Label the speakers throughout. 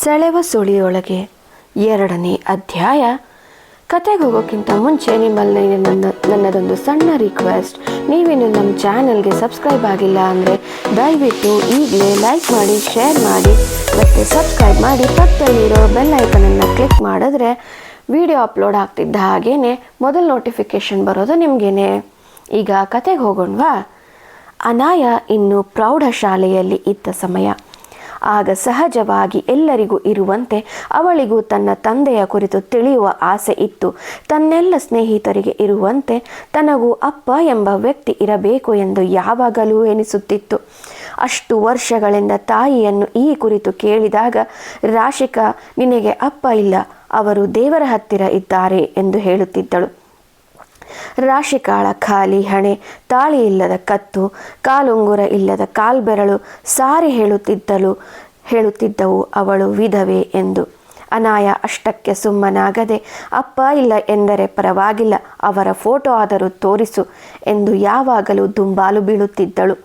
Speaker 1: ಸೆಳೆವ ಸುಳಿಯೊಳಗೆ. ಎರಡನೇ ಅಧ್ಯಾಯ. ಕತೆಗೆ ಹೋಗೋಕ್ಕಿಂತ ಮುಂಚೆ ನಿಮ್ಮಲ್ಲಿ ನನ್ನ, ನನ್ನದೊಂದು ಸಣ್ಣ ರಿಕ್ವೆಸ್ಟ್ ನೀವಿನ್ನು ನಮ್ಮ ಚಾನಲ್ಗೆ ಸಬ್ಸ್ಕ್ರೈಬ್ ಆಗಿಲ್ಲ ಅಂದರೆ ದಯವಿಟ್ಟು ಈಗಲೇ ಲೈಕ್ ಮಾಡಿ ಶೇರ್ ಮಾಡಿ, ಮತ್ತು ಸಬ್ಸ್ಕ್ರೈಬ್ ಮಾಡಿ. ಪಕ್ಕದಲ್ಲಿರೋ ಬೆಲ್ ಐಕನನ್ನು ಕ್ಲಿಕ್ ಮಾಡಿದ್ರೆ ವಿಡಿಯೋ ಅಪ್ಲೋಡ್ ಆಗ್ತಿದ್ದ ಹಾಗೇ ಮೊದಲು ನೋಟಿಫಿಕೇಷನ್ ಬರೋದು ನಿಮಗೇನೆ. ಈಗ ಕತೆಗೆ ಹೋಗೋಣವಾ? ಅನಾಯ ಇನ್ನು ಪ್ರೌಢಶಾಲೆಯಲ್ಲಿ ಇದ್ದ ಸಮಯ. ಆಗ ಸಹಜವಾಗಿ ಎಲ್ಲರಿಗೂ ಇರುವಂತೆ ಅವಳಿಗೂ ತನ್ನ ತಂದೆಯ ಕುರಿತು ತಿಳಿಯುವ ಆಸೆ ಇತ್ತು. ತನ್ನೆಲ್ಲ ಸ್ನೇಹಿತರಿಗೆ ಇರುವಂತೆ ತನಗೂ ಅಪ್ಪ ಎಂಬ ವ್ಯಕ್ತಿ ಇರಬೇಕು ಎಂದು ಯಾವಾಗಲೂ ಎನಿಸುತ್ತಿತ್ತು. ಅಷ್ಟು ವರ್ಷಗಳಿಂದ ತಾಯಿಯನ್ನು ಈ ಕುರಿತು ಕೇಳಿದಾಗ, ರಾಶಿಕಾ, ನಿನಗೆ ಅಪ್ಪ ಇಲ್ಲ, ಅವರು ದೇವರ ಹತ್ತಿರ ಇದ್ದಾರೆ ಎಂದು ಹೇಳುತ್ತಿದ್ದಳು. ರಾಶಿಕಾಳ ಖಾಲಿ ಹಣೆ, ತಾಳಿ ಇಲ್ಲದ ಕತ್ತು, ಕಾಲುಂಗುರ ಇಲ್ಲದ ಕಾಲ್ಬೆರಳು, ಸಾರಿ ಹೇಳುತ್ತಿದ್ದಳು ಹೇಳುತ್ತಿದ್ದವು ಅವಳು ವಿಧವೆ ಎಂದು. ಅನಾಯ ಅಷ್ಟಕ್ಕೆ ಸುಮ್ಮನಾಗದೆ, ಅಪ್ಪ ಇಲ್ಲ ಎಂದರೆ ಪರವಾಗಿಲ್ಲ, ಅವರ ಫೋಟೋ ಆದರೂ ತೋರಿಸು ಎಂದು ಯಾವಾಗಲೂ ದುಂಬಾಲು ಬೀಳುತ್ತಿದ್ದಳು.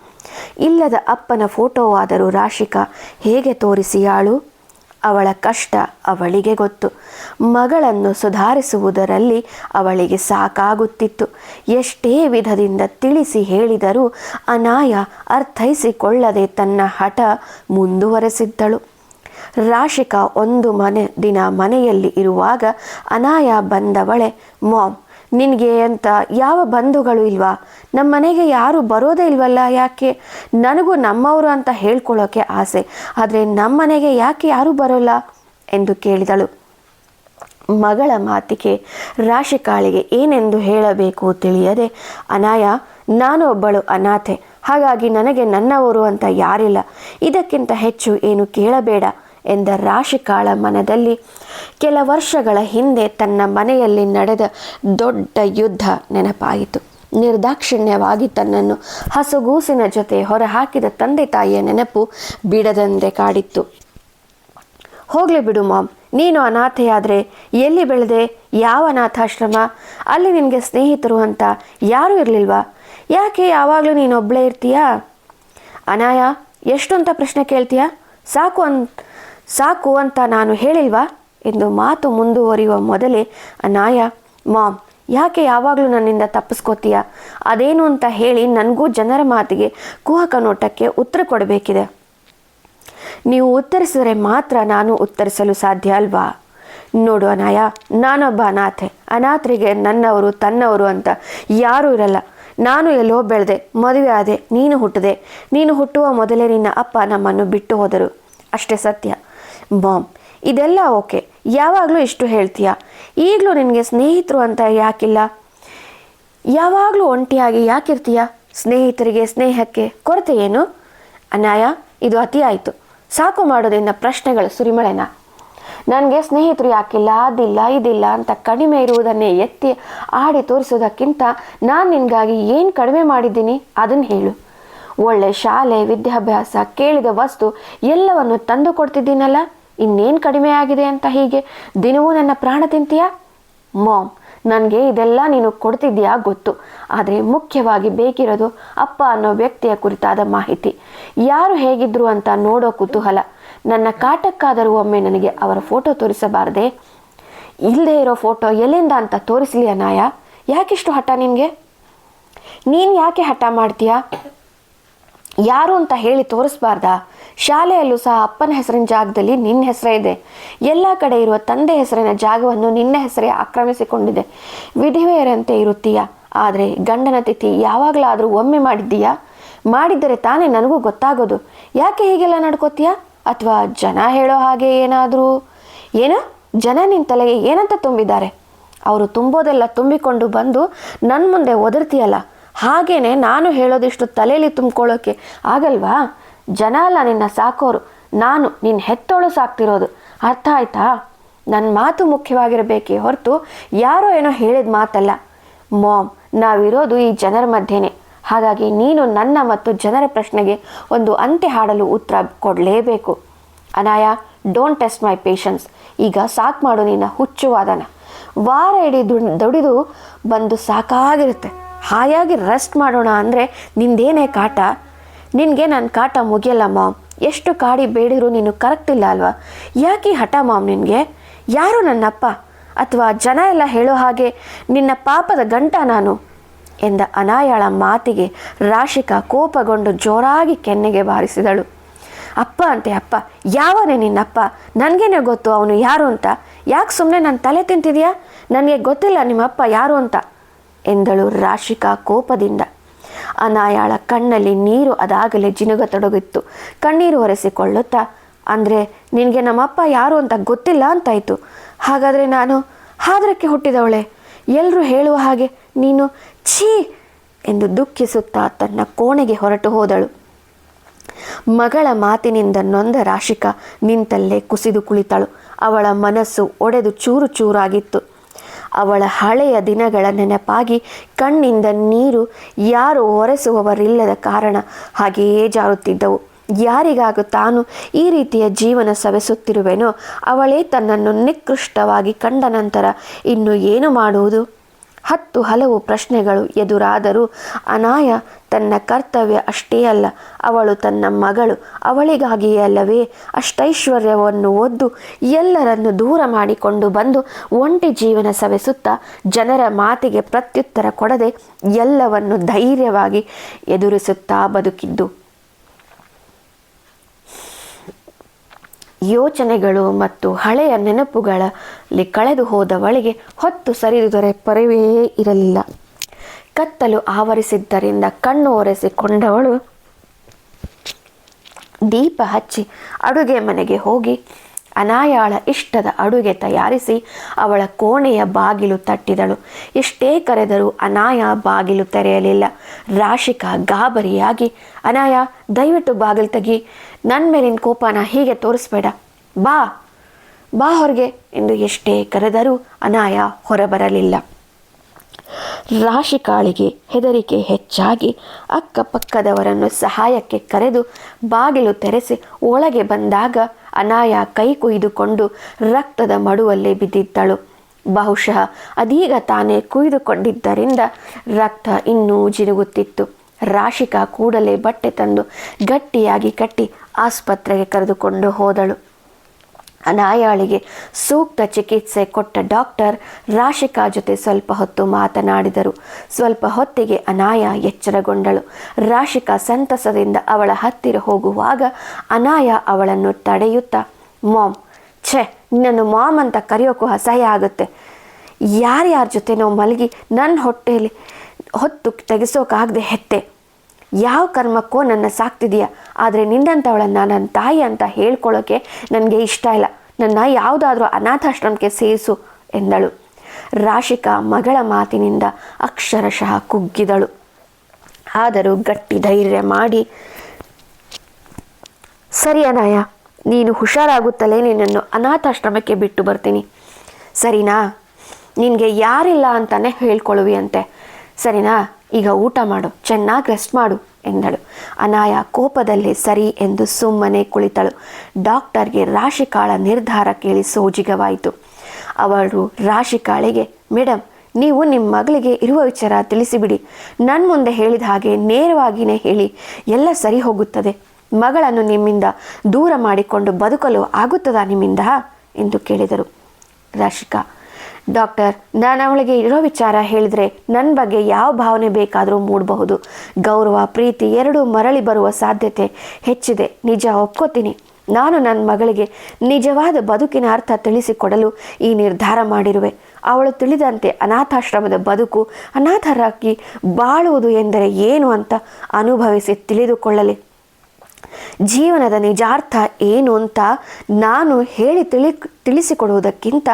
Speaker 1: ಇಲ್ಲದ ಅಪ್ಪನ ಫೋಟೋವಾದರೂ ರಾಶಿಕಾ, ಹೇಗೆ ತೋರಿಸಿಯಾಳು? ಅವಳ ಕಷ್ಟ ಅವಳಿಗೆ ಗೊತ್ತು. ಮಗಳನ್ನು ಸುಧಾರಿಸುವುದರಲ್ಲಿ ಅವಳಿಗೆ ಸಾಕಾಗುತ್ತಿತ್ತು. ಎಷ್ಟೇ ವಿಧದಿಂದ ತಿಳಿಸಿ ಹೇಳಿದರೂ ಅನಾಯ ಅರ್ಥೈಸಿಕೊಳ್ಳದೆ ತನ್ನ ಹಠ ಮುಂದುವರೆಸಿದ್ದಳು. ರಾಶಿಕಾ ಒಂದು ಮನೆ ದಿನ ಮನೆಯಲ್ಲಿ ಇರುವಾಗ ಅನಾಯ ಬಂದವಳೆ, ಮಾಮ್ ನಿನಗೆ ಅಂತ ಯಾವ ಬಂಧುಗಳು ಇಲ್ವಾ? ನಮ್ಮ ಮನೆಗೆ ಯಾರು ಬರೋದೇ ಇಲ್ವಲ್ಲ ಯಾಕೆ? ನನಗೂ ನಮ್ಮವರು ಅಂತ ಹೇಳ್ಕೊಳ್ಳೋಕೆ ಆಸೆ. ಆದರೆ ನಮ್ಮ ಮನೆಗೆ ಯಾಕೆ ಯಾರೂ ಬರೋಲ್ಲ? ಎಂದು ಕೇಳಿದಳು. ಮಗಳ ಮಾತಿಗೆ ರಾಶಿಕಾಳಿಗೆ ಏನೆಂದು ಹೇಳಬೇಕು ತಿಳಿಯದೆ, ಅನಾಯ ನಾನು ಒಬ್ಬಳು ಅನಾಥೆ. ಹಾಗಾಗಿ ನನಗೆ ನನ್ನವರು ಅಂತ ಯಾರಿಲ್ಲ. ಇದಕ್ಕಿಂತ ಹೆಚ್ಚು ಏನು ಕೇಳಬೇಡ. ಎಂದ ರಾಶಿಕಾಳ ಮನದಲ್ಲಿ ಕೆಲ ವರ್ಷಗಳ ಹಿಂದೆ ತನ್ನ ಮನೆಯಲ್ಲಿ ನಡೆದ ದೊಡ್ಡ ಯುದ್ಧ ನೆನಪಾಯಿತು. ನಿರ್ದಾಕ್ಷಿಣ್ಯವಾಗಿ ತನ್ನನ್ನು ಹಸುಗೂಸಿನ ಜೊತೆ ಹೊರಹಾಕಿದ ತಂದೆ ತಾಯಿಯ ನೆನಪು ಬಿಡದಂತೆ ಕಾಡಿತ್ತು. ಹೋಗ್ಲಿ ಬಿಡು ಮಾಮ್ ನೀನು ಅನಾಥೆಯಾದರೆ ಎಲ್ಲಿ ಬೆಳೆದೆ, ಯಾವ ಅನಾಥಾಶ್ರಮ, ಅಲ್ಲಿ ನಿನಗೆ ಸ್ನೇಹಿತರು ಅಂತ ಯಾರೂ ಇರಲಿಲ್ವಾ? ಯಾಕೆ ಯಾವಾಗಲೂ ನೀನು ಒಬ್ಬಳೇ ಇರ್ತೀಯಾ? ಅನಾಯ ಎಷ್ಟು ಅಂತ ಪ್ರಶ್ನೆ ಕೇಳ್ತೀಯಾ? ಸಾಕು ಅನ್ ಸಾಕು ಅಂತ ನಾನು ಹೇಳಿಲ್ವಾ? ಎಂದು ಮಾತು ಮುಂದುವರಿಯುವ ಮೊದಲೇ, ಅನಾಯ, ಮಾಮ್, ಯಾಕೆ ಯಾವಾಗಲೂ ನನ್ನಿಂದ ತಪ್ಪಿಸ್ಕೋತೀಯ? ಅದೇನು ಅಂತ ಹೇಳಿ ನನಗೂ ಜನರ ಮಾತಿಗೆ ಕುಹಕ ನೋಟಕ್ಕೆ ಉತ್ತರ ಕೊಡಬೇಕಿದೆ. ನೀವು ಉತ್ತರಿಸಿದರೆ ಮಾತ್ರ ನಾನು ಉತ್ತರಿಸಲು ಸಾಧ್ಯ ಅಲ್ವಾ? ನೋಡು ಅನಾಯ, ನಾನೊಬ್ಬ ಅನಾಥೆ. ಅನಾಥರಿಗೆ ನನ್ನವರು, ತನ್ನವರು ಅಂತ ಯಾರೂ ಇರಲ್ಲ. ನಾನು ಎಲ್ಲೋ ಬೆಳೆದೆ, ಮದುವೆ ಆದೆ, ನೀನು ಹುಟ್ಟಿದೆ. ನೀನು ಹುಟ್ಟುವ ಮೊದಲೇ ನಿನ್ನ ಅಪ್ಪ ನಮ್ಮನ್ನು ಬಿಟ್ಟು ಹೋದರು. ಅಷ್ಟೇ ಸತ್ಯ. ಬಾಮ್ ಇದೆಲ್ಲ ಓಕೆ. ಯಾವಾಗಲೂ ಇಷ್ಟು ಹೇಳ್ತೀಯ? ಈಗಲೂ ನಿನಗೆ ಸ್ನೇಹಿತರು ಅಂತ ಯಾಕಿಲ್ಲ? ಯಾವಾಗಲೂ ಒಂಟಿಯಾಗಿ ಯಾಕಿರ್ತೀಯ? ಸ್ನೇಹಿತರಿಗೆ ಸ್ನೇಹಕ್ಕೆ ಕೊರತೆ ಏನು? ಅನ್ಯಾಯ? ಇದು ಅತಿ ಆಯಿತು. ಸಾಕು ಮಾಡೋದ್ರಿಂದ ಪ್ರಶ್ನೆಗಳು, ಸುರಿಮಳೆನ. ನನಗೆ ಸ್ನೇಹಿತರು ಯಾಕಿಲ್ಲ? ಅದಿಲ್ಲ, ಇದಿಲ್ಲ ಅಂತ ಕಡಿಮೆ ಇರುವುದನ್ನೇ ಎತ್ತಿ ಆಡಿ ತೋರಿಸೋದಕ್ಕಿಂತ ನಾನು ನಿನಗಾಗಿ ಏನು ಕಡಿಮೆ ಮಾಡಿದ್ದೀನಿ? ಅದನ್ನು ಹೇಳು. ಒಳ್ಳೆ ಶಾಲೆ, ವಿದ್ಯಾಭ್ಯಾಸ, ಕೇಳಿದ ವಸ್ತು ಎಲ್ಲವನ್ನು ತಂದು ಕೊಡ್ತಿದ್ದೀನಲ್ಲ? ಇನ್ನೇನು ಕಡಿಮೆ ಆಗಿದೆ ಅಂತ ಹೀಗೆ ದಿನವೂ ನನ್ನ ಪ್ರಾಣ ತಿಂತೀಯಾ? ಮಾಮ್, ನನಗೆ ಇದೆಲ್ಲ ನೀನು ಕೊಡ್ತಿದ್ದೀಯಾ ಗೊತ್ತು. ಆದರೆ ಮುಖ್ಯವಾಗಿ ಬೇಕಿರೋದು ಅಪ್ಪ ಅನ್ನೋ ವ್ಯಕ್ತಿಯ ಕುರಿತಾದ ಮಾಹಿತಿ. ಯಾರು ಹೇಗಿದ್ರು ಅಂತ ನೋಡೋ ಕುತೂಹಲ. ನನ್ನ ಕಾಟಕ್ಕಾದರೂ ಒಮ್ಮೆ ನನಗೆ ಅವರ ಫೋಟೋ ತೋರಿಸಬಾರದೆ? ಇಲ್ಲದೆ ಇರೋ ಫೋಟೋ ಎಲ್ಲಿಂದ ಅಂತ ತೋರಿಸಲಿ ಅನಾಯ ಯಾಕಿಷ್ಟು ಹಠ ನಿನಗೆ? ನೀನು ಯಾಕೆ ಹಠ ಮಾಡ್ತೀಯಾ? ಯಾರು ಅಂತ ಹೇಳಿ ತೋರಿಸ್ಬಾರ್ದಾ? ಶಾಲೆಯಲ್ಲೂ ಸಹ ಅಪ್ಪನ ಹೆಸರಿನ ಜಾಗದಲ್ಲಿ ನಿನ್ನ ಹೆಸರೇ ಇದೆ. ಎಲ್ಲ ಕಡೆ ಇರುವ ತಂದೆ ಹೆಸರಿನ ಜಾಗವನ್ನು ನಿನ್ನ ಹೆಸರೇ ಆಕ್ರಮಿಸಿಕೊಂಡಿದೆ. ವಿಧಿವೆಯರಂತೆ ಇರುತ್ತೀಯ. ಆದರೆ ಗಂಡನ ತಿಥಿ ಯಾವಾಗಲಾದರೂ ಒಮ್ಮೆ ಮಾಡಿದ್ದೀಯಾ? ಮಾಡಿದ್ದರೆ ತಾನೇ ನನಗೂ ಗೊತ್ತಾಗೋದು. ಯಾಕೆ ಹೀಗೆಲ್ಲ ನಡ್ಕೋತೀಯಾ? ಅಥವಾ ಜನ ಹೇಳೋ ಹಾಗೆ ಏನಾದರೂ? ಏನು? ಜನ ನಿನ್ನ ತಲೆಗೆ ಏನಂತ ತುಂಬಿದ್ದಾರೆ? ಅವರು ತುಂಬೋದೆಲ್ಲ ತುಂಬಿಕೊಂಡು ಬಂದು ನನ್ನ ಮುಂದೆ ಒದರ್ತೀಯಲ್ಲ. ಹಾಗೇನೆ ನಾನು ಹೇಳೋದಿಷ್ಟು ತಲೆಯಲ್ಲಿ ತುಂಬ್ಕೊಳ್ಳೋಕೆ ಆಗಲ್ವಾ? ಜನ ಅಲ್ಲ ನಿನ್ನ ಸಾಕೋರು. ನಾನು ನಿನ್ನ ಹೆತ್ತೋಳು ಸಾಕ್ತಿರೋದು. ಅರ್ಥ ಆಯ್ತಾ? ನನ್ನ ಮಾತು ಮುಖ್ಯವಾಗಿರಬೇಕೇ ಹೊರತು ಯಾರೋ ಏನೋ ಹೇಳಿದ ಮಾತಲ್ಲ. ಮಾಮ್, ನಾವಿರೋದು ಈ ಜನರ ಮಧ್ಯೆನೇ. ಹಾಗಾಗಿ ನೀನು ನನ್ನ ಮತ್ತು ಜನರ ಪ್ರಶ್ನೆಗೆ ಒಂದು ಅಂತ್ಯ ಹಾಡಲು ಉತ್ತರ ಕೊಡಲೇಬೇಕು. Anaya don't test my patience ಈಗ ಸಾಕು ಮಾಡು ನಿನ್ನ ಹುಚ್ಚುವಾದನ. ವಾರ ಇಡೀ ದುಡ್ ದುಡಿದು ಬಂದು ಸಾಕಾಗಿರುತ್ತೆ. ಹಾಯಾಗಿ ರೆಸ್ಟ್ ಮಾಡೋಣ ಅಂದರೆ ನಿಂದೇನೇ ಕಾಟ? ನಿನಗೆ ನನ್ನ ಕಾಟ ಮುಗಿಯಲ್ಲ ಮಾಮ್. ಎಷ್ಟು ಕಾಡಿ ಬೇಡಿರು ನೀನು ಕರೆಕ್ಟ್ ಇಲ್ಲ ಅಲ್ವಾ? ಯಾಕೆ ಹಠ ಮಾಮ್ ನಿನಗೆ? ಯಾರು ನನ್ನಪ್ಪ? ಅಥವಾ ಜನ ಎಲ್ಲ ಹೇಳೋ ಹಾಗೆ ನಿನ್ನ ಪಾಪದ ಗಂಟ ನಾನು? ಎಂದ ಅನಾಯಾಳ ಮಾತಿಗೆ ರಾಶಿಕಾ ಕೋಪಗೊಂಡು ಜೋರಾಗಿ ಕೆನ್ನೆಗೆ ಬಾರಿಸಿದಳು. ಅಪ್ಪ ಅಂತೆ ಅಪ್ಪ, ಯಾವನೇ ನಿನ್ನಪ್ಪ? ನನಗೇನೆ ಗೊತ್ತು ಅವನು ಯಾರು ಅಂತ. ಯಾಕೆ ಸುಮ್ಮನೆ ನನ್ನ ತಲೆ ತಿಂತಿದೆಯಾ? ನನಗೆ ಗೊತ್ತಿಲ್ಲ ನಿಮ್ಮಪ್ಪ ಯಾರು ಅಂತ. ಎಂದಳು ರಾಶಿಕಾ ಕೋಪದಿಂದ. ಅನಾಯಾಳ ಕಣ್ಣಲ್ಲಿ ನೀರು ಅದಾಗಲೇ ಜಿನುಗತೊಡಗಿತ್ತು ಕಣ್ಣೀರು ಒರೆಸಿಕೊಳ್ಳುತ್ತಾ, ಅಂದರೆ ನಿನಗೆ ನಮ್ಮಪ್ಪ ಯಾರು ಅಂತ ಗೊತ್ತಿಲ್ಲ ಅಂತಾಯ್ತು. ಹಾಗಾದರೆ ನಾನು ಹಾದರಕ್ಕೆ ಹುಟ್ಟಿದವಳೆ. ಎಲ್ಲರೂ ಹೇಳುವ ಹಾಗೆ ನೀನು ಛೀ ಎಂದು ದುಃಖಿಸುತ್ತಾ ತನ್ನ ಕೋಣೆಗೆ ಹೊರಟು ಹೋದಳು. ಮಗಳ ಮಾತಿನಿಂದ ನೊಂದ ರಾಶಿಕಾ ನಿಂತಲ್ಲೇ ಕುಸಿದು ಕುಳಿತಳು. ಅವಳ ಮನಸ್ಸು ಒಡೆದು ಚೂರು ಚೂರಾಗಿತ್ತು. ಅವಳ ಹಳೆಯ ದಿನಗಳ ನೆನಪಾಗಿ ಕಣ್ಣಿಂದ ನೀರು ಯಾರು ಒರೆಸುವವರಿಲ್ಲದ ಕಾರಣ ಹಾಗೆಯೇ ಜಾರುತ್ತಿದ್ದವು. ಯಾರಿಗಾಗೂ ತಾನು ಈ ರೀತಿಯ ಜೀವನ ಸವೆಸುತ್ತಿರುವೆನೋ ಅವಳೇ ತನ್ನನ್ನು ನಿಕೃಷ್ಟವಾಗಿ ಕಂಡ ನಂತರ ಇನ್ನು ಏನು ಮಾಡುವುದು? ಹತ್ತು ಹಲವು ಪ್ರಶ್ನೆಗಳು ಎದುರಾದರೂ ಅನಾಯ ತನ್ನ ಕರ್ತವ್ಯ ಅಷ್ಟೇ ಅಲ್ಲ, ಅವಳು ತನ್ನ ಮಗಳು ಅವಳಿಗಾಗಿಯೇ ಅಲ್ಲವೇ, ಅಷ್ಟೈಶ್ವರ್ಯವನ್ನು ಒದ್ದು ಎಲ್ಲರನ್ನು ದೂರ ಮಾಡಿಕೊಂಡು ಬಂದು ಒಂಟಿ ಜೀವನ ಸವೆಸುತ್ತಾ ಜನರ ಮಾತಿಗೆ ಪ್ರತ್ಯುತ್ತರ ಕೊಡದೆ ಎಲ್ಲವನ್ನು ಧೈರ್ಯವಾಗಿ ಎದುರಿಸುತ್ತಾ ಬದುಕಿದ್ದು. ಯೋಚನೆಗಳು ಮತ್ತು ಹಳೆಯ ನೆನಪುಗಳಲ್ಲಿ ಕಳೆದು ಹೋದವಳಿಗೆ ಹೊತ್ತು ಸರಿದುದರೆ ಪರಿವೇ ಇರಲಿಲ್ಲ. ಕತ್ತಲು ಆವರಿಸಿದ್ದರಿಂದ ಕಣ್ಣು ಒರೆಸಿಕೊಂಡವಳು, ದೀಪ ಹಚ್ಚಿ ಅಡುಗೆ ಮನೆಗೆ ಹೋಗಿ ಅನಾಯಾಳ ಇಷ್ಟದ ಅಡುಗೆ ತಯಾರಿಸಿ ಅವಳ ಕೋಣೆಯ ಬಾಗಿಲು ತಟ್ಟಿದಳು. ಎಷ್ಟೇ ಕರೆದರೂ ಅನಾಯ ಬಾಗಿಲು ತೆರೆಯಲಿಲ್ಲ. ರಾಶಿಕಾ ಗಾಬರಿಯಾಗಿ, ಅನಾಯ, ದಯವಿಟ್ಟು ಬಾಗಿಲು ತೆಗಿ. ನನ್ನ ಮೇಲಿನ ಕೋಪನ ಹೀಗೆ ತೋರಿಸ್ಬೇಡ. ಬಾ ಬಾ ಹೊರಗೆ ಎಂದು ಎಷ್ಟೇ ಕರೆದರೂ ಅನಾಯ ಹೊರಬರಲಿಲ್ಲ. ರಾಶಿಕಾಳಿಗೆ ಹೆದರಿಕೆ ಹೆಚ್ಚಾಗಿ ಅಕ್ಕಪಕ್ಕದವರನ್ನು ಸಹಾಯಕ್ಕೆ ಕರೆದು ಬಾಗಿಲು ತೆರೆಸಿ ಒಳಗೆ ಬಂದಾಗ ಅನಾಯ ಕೈ ಕುಯ್ದುಕೊಂಡು ರಕ್ತದ ಮಡುವಲ್ಲೇ ಬಿದ್ದಿದ್ದಳು. ಬಹುಶಃ ಅದೀಗ ತಾನೇ ಕುಯ್ದುಕೊಂಡಿದ್ದರಿಂದ ರಕ್ತ ಇನ್ನೂ ಜಿರುಗುತ್ತಿತ್ತು ರಾಶಿಕಾ ಕೂಡಲೇ ಬಟ್ಟೆ ತಂದು ಗಟ್ಟಿಯಾಗಿ ಕಟ್ಟಿ ಆಸ್ಪತ್ರೆಗೆ ಕರೆದುಕೊಂಡು ಹೋದಳು. ಅನಾಯಾಳಿಗೆ ಸೂಕ್ತ ಚಿಕಿತ್ಸೆ ಕೊಟ್ಟ ಡಾಕ್ಟರ್ ರಾಶಿಕಾ ಜೊತೆ ಸ್ವಲ್ಪ ಹೊತ್ತು ಮಾತನಾಡಿದರು. ಸ್ವಲ್ಪ ಹೊತ್ತಿಗೆ ಅನಾಯ ಎಚ್ಚರಗೊಂಡಳು. ರಾಶಿಕಾ ಸಂತಸದಿಂದ ಅವಳ ಹತ್ತಿರ ಹೋಗುವಾಗ ಅನಾಯ ಅವಳನ್ನು ತಡೆಯುತ್ತಾ, ಮಾಮ್, ಛೆ, ನಿನ್ನನ್ನು ಮಾಮ್ ಅಂತ ಕರೆಯೋಕ್ಕೂ ಅಸಹ್ಯ ಆಗುತ್ತೆ. ಯಾರ್ಯಾರ ಜೊತೆನೋ ಮಲಗಿ ನನ್ನ ಹೊಟ್ಟೆಯಲ್ಲಿ ಹೊತ್ತು ತೆಗೆಸೋಕಾಗದೆ ಹೆತ್ತೆ. ಯಾವ ಕರ್ಮಕ್ಕೋ ನನ್ನ ಸಾಕ್ತಿದೀಯ, ಆದರೆ ನಿನ್ನಂಥವಳನ್ನು ನನ್ನ ತಾಯಿ ಅಂತ ಹೇಳ್ಕೊಳ್ಳೋಕೆ ನನಗೆ ಇಷ್ಟ ಇಲ್ಲ. ನನ್ನ ಯಾವುದಾದ್ರೂ ಅನಾಥಾಶ್ರಮಕ್ಕೆ ಸೇರಿಸು ಎಂದಳು. ರಾಶಿಕಾ ಮಗಳ ಮಾತಿನಿಂದ ಅಕ್ಷರಶಃ ಕುಗ್ಗಿದಳು. ಆದರೂ ಗಟ್ಟಿ ಧೈರ್ಯ ಮಾಡಿ, ಸರಿ ಅನಾಯ, ನೀನು ಹುಷಾರಾಗುತ್ತಲೇ ನಿನ್ನನ್ನು ಅನಾಥಾಶ್ರಮಕ್ಕೆ ಬಿಟ್ಟು ಬರ್ತೀನಿ. ಸರಿನಾ? ನಿನಗೆ ಯಾರಿಲ್ಲ ಅಂತಾನೆ ಹೇಳ್ಕೊಳ್ಳುವಿ ಅಂತೆ ಸರಿನಾ? ಈಗ ಊಟ ಮಾಡು, ಚೆನ್ನಾಗಿ ರೆಸ್ಟ್ ಮಾಡು ಎಂದಳು. ಅನಾಯ ಕೋಪದಲ್ಲಿ ಸರಿ ಎಂದು ಸುಮ್ಮನೆ ಕುಳಿತಳು. ಡಾಕ್ಟರ್ಗೆ ರಾಶಿಕಾಳ ನಿರ್ಧಾರ ಕೇಳಿ ಸೋಜಿಗವಾಯಿತು. ಅವಳು ರಾಶಿಕಾಳಿಗೆ ಮೇಡಮ್ ನೀವು ನಿಮ್ಮ ಮಗಳಿಗೆ ಇರುವ ವಿಚಾರ ತಿಳಿಸಿಬಿಡಿ. ನನ್ನ ಮುಂದೆ ಹೇಳಿದ ಹಾಗೆ ನೇರವಾಗಿಯೇ ಹೇಳಿ. ಎಲ್ಲ ಸರಿ ಹೋಗುತ್ತದೆ. ಮಗಳನ್ನು ನಿಮ್ಮಿಂದ ದೂರ ಮಾಡಿಕೊಂಡು ಬದುಕಲು ಆಗುತ್ತದಾ ನಿಮ್ಮಿಂದ? ಎಂದು ಕೇಳಿದರು. ರಾಶಿಕಾ ಡಾಕ್ಟರ್, ನಾನು ಅವಳಿಗೆ ಇರೋ ವಿಚಾರ ಹೇಳಿದ್ರೆ ನನ್ನ ಬಗ್ಗೆ ಯಾವ ಭಾವನೆ ಬೇಕಾದರೂ ಮೂಡಬಹುದು. ಗೌರವ, ಪ್ರೀತಿ ಎರಡೂ ಮರಳಿ ಬರುವ ಸಾಧ್ಯತೆ ಹೆಚ್ಚಿದೆ. ನಿಜ ಒಪ್ಕೋತೀನಿ. ನಾನು ನನ್ನ ಮಗಳಿಗೆ ನಿಜವಾದ ಬದುಕಿನ ಅರ್ಥ ತಿಳಿಸಿಕೊಡಲು ಈ ನಿರ್ಧಾರ ಮಾಡಿರುವೆ. ಅವಳು ತಿಳಿದಂತೆ ಅನಾಥಾಶ್ರಮದ ಬದುಕು ಅನಾಥರಾಗಿ ಬಾಳುವುದು ಎಂದರೆ ಏನು ಅಂತ ಅನುಭವಿಸಿ ತಿಳಿದುಕೊಳ್ಳಲಿ. ಜೀವನದ ನಿಜಾರ್ಥ ಏನು ಅಂತ ನಾನು ಹೇಳಿ ತಿಳಿ, ತಿಳಿಸಿಕೊಡುವುದಕ್ಕಿಂತ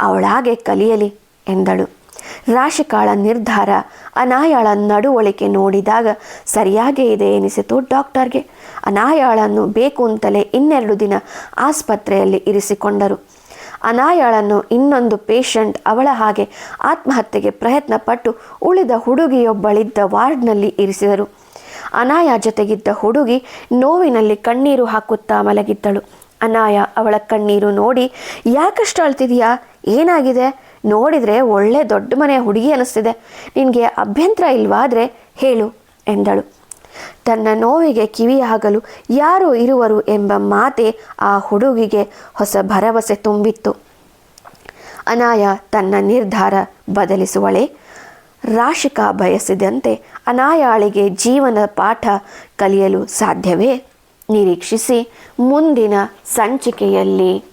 Speaker 1: ಅವಳಾಗೆ ಕಲಿಯಲಿ ಎಂದಳು. ರಾಶಿಕಾಳ ನಿರ್ಧಾರ, ಅನಾಯಾಳ ನಡುವಳಿಕೆ ನೋಡಿದಾಗ ಸರಿಯಾಗೇ ಇದೆ ಎನಿಸಿತು ಡಾಕ್ಟರ್ಗೆ. ಅನಾಯಾಳನ್ನು ಬೇಕು ಅಂತಲೇ ಇನ್ನೆರಡು ದಿನ ಆಸ್ಪತ್ರೆಯಲ್ಲಿ ಇರಿಸಿಕೊಂಡರು. ಅನಾಯಾಳನ್ನು ಇನ್ನೊಂದು ಪೇಷಂಟ್ ಅವಳ ಹಾಗೆ ಆತ್ಮಹತ್ಯೆಗೆ ಪ್ರಯತ್ನ ಪಟ್ಟು ಉಳಿದ ಹುಡುಗಿಯೊಬ್ಬಳಿದ್ದ ವಾರ್ಡ್ನಲ್ಲಿ ಇರಿಸಿದರು. ಅನಾಯ ಜೊತೆಗಿದ್ದ ಹುಡುಗಿ ನೋವಿನಲ್ಲಿ ಕಣ್ಣೀರು ಹಾಕುತ್ತಾ ಮಲಗಿದ್ದಳು. ಅನಾಯ, ಅವಳ ಕಣ್ಣೀರು ನೋಡಿ, ಯಾಕಷ್ಟು ಅಳ್ತಿದೀಯಾ? ಏನಾಗಿದೆ? ನೋಡಿದರೆ ಒಳ್ಳೆ ದೊಡ್ಡ ಮನೆಯ ಹುಡುಗಿ ಅನಿಸ್ತಿದೆ. ನಿನಗೆ ಅಭ್ಯಂತರ ಇಲ್ವಾದ್ರೆ ಹೇಳು, ಎಂದಳು. ತನ್ನ ನೋವಿಗೆ ಕಿವಿಯಾಗಲು ಯಾರು ಇರುವರು ಎಂಬ ಮಾತೆ ಆ ಹುಡುಗಿಗೆ ಹೊಸ ಭರವಸೆ ತುಂಬಿತ್ತು. ಅನಾಯ ತನ್ನ ನಿರ್ಧಾರ ಬದಲಿಸುವಳೆ. ರಾಶಿಕಾ ಬಯಸಿದಂತೆ ಅನಾಯಾಳಿಗೆ ಜೀವನ ಪಾಠ ಕಲಿಯಲು ಸಾಧ್ಯವೇ? ನಿರೀಕ್ಷಿಸಿ ಮುಂದಿನ ಸಂಚಿಕೆಯಲ್ಲಿ.